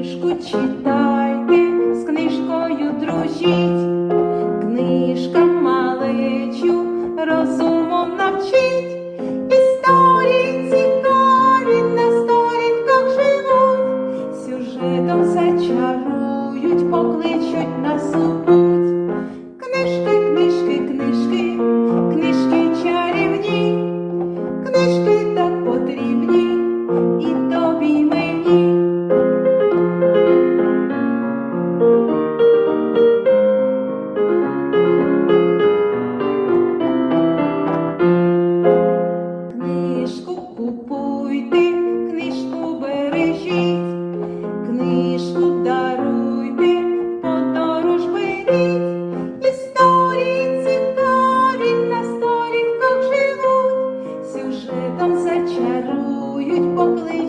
Книжку читайте, з книжкою дружіть, книжка малечу розумом навчить, історії цікаві на сторінках живуть, сюжетом зачарують, покличуть на супуть. Книжки, книжки, книжки, книжки чарівні, книжки. світом зачарують поклик.